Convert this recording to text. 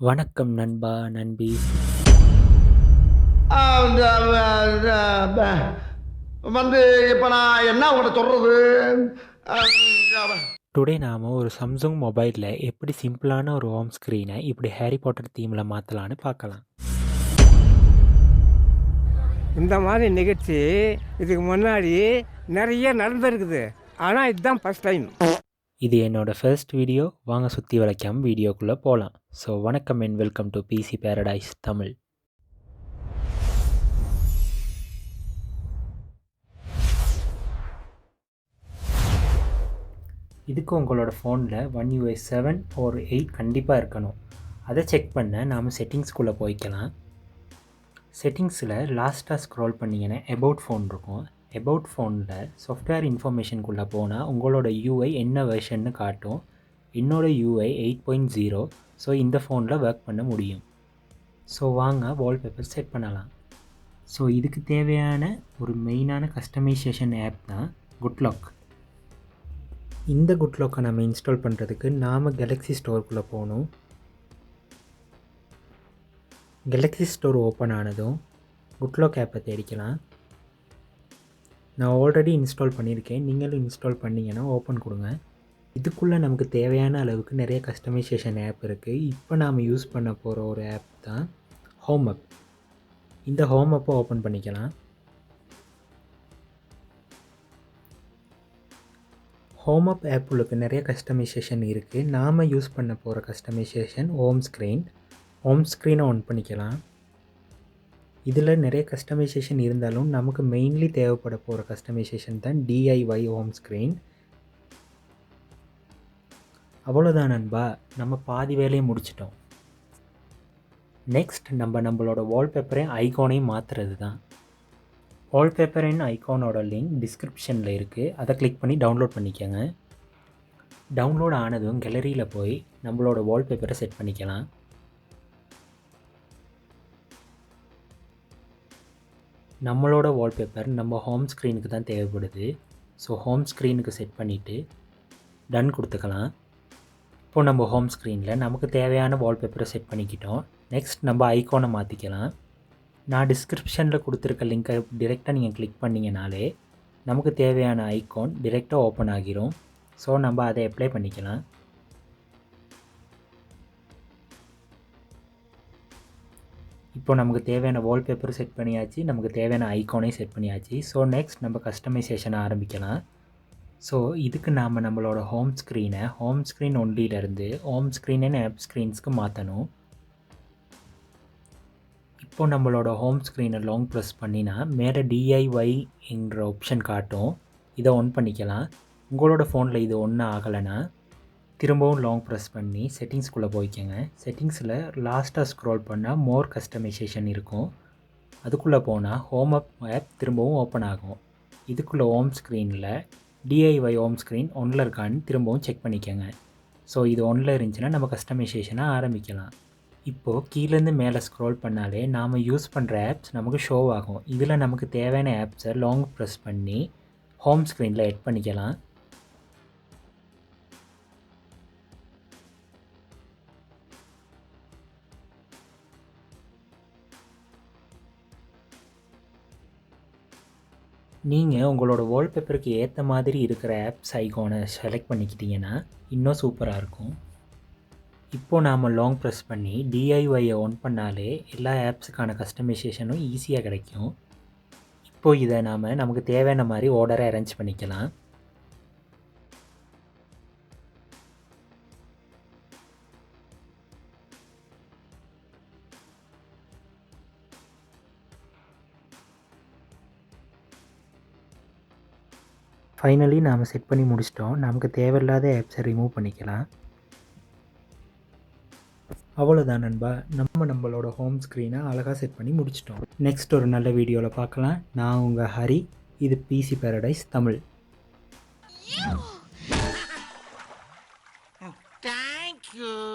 வணக்கம் நண்பா, நண்பி. வந்து இப்ப நான் என்ன உங்கள்கிட்ட சொல்றது அ, டுடே நாம ஒரு Samsung மொபைல்ல எப்படி சிம்பிளான ஒரு ஹோம் ஸ்க்ரீனை இப்படி ஹாரி பாட்டர் தீம்ல மாத்தலாம்னு பார்க்கலாம். இந்த மாதிரி நிகழ்ச்சி இதுக்கு முன்னாடி நிறைய நடந்திருக்குது ஆனால் இதுதான் ஃபஸ்ட் டைம் இது என்னோடய ஃபர்ஸ்ட் வீடியோ வாங்க சுற்றி வளைக்காம வீடியோக்குள்ளே போகலாம் ஸோ வணக்கம் and welcome to PC Paradise Tamil இதுக்கு உங்களோட ஃபோனில் ஒன் யூஎஸ் செவன் ஒரு எயிட் கண்டிப்பாக இருக்கணும். அதை செக் பண்ண நாம் செட்டிங்ஸ்குள்ளே போய்க்கலாம். செட்டிங்ஸில் லாஸ்ட்டாக ஸ்க்ரோல் பண்ணிங்கன்னா எபவுட் ஃபோன் இருக்கும். எபவுட் ஃபோனில் சாஃப்ட்வேர் இன்ஃபர்மேஷனுக்குள்ளே போனால் உங்களோட யூஐ என்ன வெர்ஷன்னு காட்டும். என்னோட UI eight point zero so இந்த ஃபோனில் ஒர்க் பண்ண முடியும். ஸோ வாங்க வால்பேப்பர் செட் பண்ணலாம். ஸோ இதுக்கு தேவையான ஒரு மெயினான கஸ்டமைசேஷன் ஆப் தான் குட்லாக் இந்த குட்லாக்கை நம்ம இன்ஸ்டால் பண்ணுறதுக்கு நாம் கேலக்ஸி ஸ்டோருக்குள்ளே போகணும். கேலக்ஸி ஸ்டோர் ஓப்பன் ஆனதும் குட்லாக் ஆப்பை தேடிக்கலாம். நான் ஆல்ரெடி இன்ஸ்டால் பண்ணியிருக்கேன். நீங்களும் இன்ஸ்டால் பண்ணிங்கன்னா ஓப்பன் கொடுங்க. இதுக்குள்ளே நமக்கு தேவையான அளவுக்கு நிறைய கஸ்டமைசேஷன் ஆப் இருக்குது இப்போ நாம் யூஸ் பண்ண போகிற ஒரு ஆப் தான் ஹோம் அப் இந்த ஹோம் அப்பை ஓப்பன் பண்ணிக்கலாம். ஹோம் அப் உள்ளுக்கு நிறைய கஸ்டமைசேஷன் இருக்குது நாம் யூஸ் பண்ண போகிற கஸ்டமைசேஷன் ஹோம் ஸ்க்ரீன் ஹோம் ஸ்க்ரீனை ஆன் பண்ணிக்கலாம். இதில் நிறைய கஸ்டமைசேஷன் இருந்தாலும் நமக்கு மெயின்லி தேவைப்பட போகிற கஸ்டமைசேஷன் தான் டிஐஒய் ஹோம் ஸ்க்ரீன் அவ்வளோதான் நண்பா. நம்ம பாதி வேலையை முடிச்சிட்டோம். நெக்ஸ்ட் நம்ம நம்மளோட வால்பேப்பரையும் ஐகானையும் மாற்றுறது தான் வால்பேப்பரின் ஐகானோட லிங்க் டிஸ்கிரிப்ஷனில் இருக்குது அதை கிளிக் பண்ணி டவுன்லோட் பண்ணிக்கோங்க. டவுன்லோட் ஆனதும் கேலரியில் போய் நம்மளோட வால்பேப்பரை செட் பண்ணிக்கலாம். நம்மளோட வால்பேப்பர் நம்ம ஹோம் ஸ்க்ரீனுக்கு தான் தேவைப்படுது. ஸோ ஹோம் ஸ்க்ரீனுக்கு செட் பண்ணிவிட்டு டன் கொடுத்துக்கலாம். இப்போது நம்ம ஹோம் ஸ்க்ரீனில் நமக்கு தேவையான வால்பேப்பரை செட் பண்ணிக்கிட்டோம். நெக்ஸ்ட் நம்ம ஐக்கோனை மாற்றிக்கலாம் நான் டிஸ்கிரிப்ஷனில் கொடுத்துருக்க லிங்க்கை டிரெக்டாக நீங்கள் கிளிக் பண்ணிங்கனாலே நமக்கு தேவையான ஐகான் டிரெக்டாக ஓப்பன் ஆகிரும். ஸோ நம்ம அதை அப்ளை பண்ணிக்கலாம். இப்போ நமக்கு தேவையான வால்பேப்பர் செட் பண்ணியாச்சு. நமக்கு தேவையான ஐகானையும் செட் பண்ணியாச்சு. ஸோ நெக்ஸ்ட் நம்ம கஸ்டமைசேஷனை ஆரம்பிக்கலாம். ஸோ இதுக்கு நாம் நம்மளோட ஹோம் ஸ்க்ரீனை ஹோம் ஸ்க்ரீன் ஒன்லியிலேருந்து ஹோம் ஸ்க்ரீன் அண்ட் ஆப் ஸ்க்ரீன்ஸ்க்கு மாற்றணும் இப்போ நம்மளோட ஹோம் ஸ்க்ரீனை லாங் ப்ரெஸ் பண்ணினா மேலே டிஐஒய் என்ற ஆப்ஷன் காட்டும். இதை ஒன் பண்ணிக்கலாம். உங்களோட ஃபோனில் இது ஒன்றும் ஆகலைன்னா திரும்பவும் லாங் ப்ரெஸ் பண்ணி செட்டிங்ஸ்குள்ளே போய்க்கோங்க. செட்டிங்ஸில் லாஸ்ட்டாக ஸ்க்ரோல் பண்ணால் மோர் கஸ்டமைசேஷன் இருக்கும். அதுக்குள்ளே போனால் ஹோம் அப் ஆப் திரும்பவும் ஓப்பன் ஆகும். இதுக்குள்ளே ஹோம் ஸ்க்ரீனில் டிஐஒய் ஹோம் ஸ்க்ரீன் ஒன்றில் இருக்கான்னு திரும்பவும் செக் பண்ணிக்கோங்க. ஸோ இது ஒன்றில் இருந்துச்சுன்னா நம்ம கஸ்டமைசேஷனை ஆரம்பிக்கலாம். இப்போது கீழேருந்து மேலே ஸ்க்ரோல் பண்ணாலே நாம் யூஸ் பண்ணுற ஆப்ஸ் நமக்கு ஷோ ஆகும். இதில் நமக்கு தேவையான ஆப்ஸை லாங் ப்ரெஸ் பண்ணி ஹோம் ஸ்க்ரீனில் எட் பண்ணிக்கலாம். நீங்கள் உங்களோட வால்பேப்பருக்கு ஏற்ற மாதிரி இருக்கிற ஆப்ஸ் ஐகானை செலக்ட் பண்ணிக்கிட்டீங்கன்னா இன்னும் சூப்பராக இருக்கும். இப்போது நாம் லாங் ப்ரெஸ் பண்ணி டிஐஒயை ஒன் பண்ணாலே எல்லா ஆப்ஸுக்கான கஸ்டமைசேஷனும் ஈஸியாக கிடைக்கும். இப்போது இதை நாம் நமக்கு தேவையான மாதிரி ஆர்டரை அரேஞ்ச் பண்ணிக்கலாம். ஃபைனலி நாம் செட் பண்ணி முடிச்சிட்டோம். நமக்கு தேவையில்லாத ஆப்ஸை ரிமூவ் பண்ணிக்கலாம். அவ்வளோதான் நண்பா. நம்ம நம்மளோட ஹோம் ஸ்க்ரீனை அழகாக செட் பண்ணி முடிச்சிட்டோம். நெக்ஸ்ட் ஒரு நல்ல வீடியோவில் பார்க்கலாம். நான் உங்கள் ஹரி. இது PC Paradise Tamil. Thank you.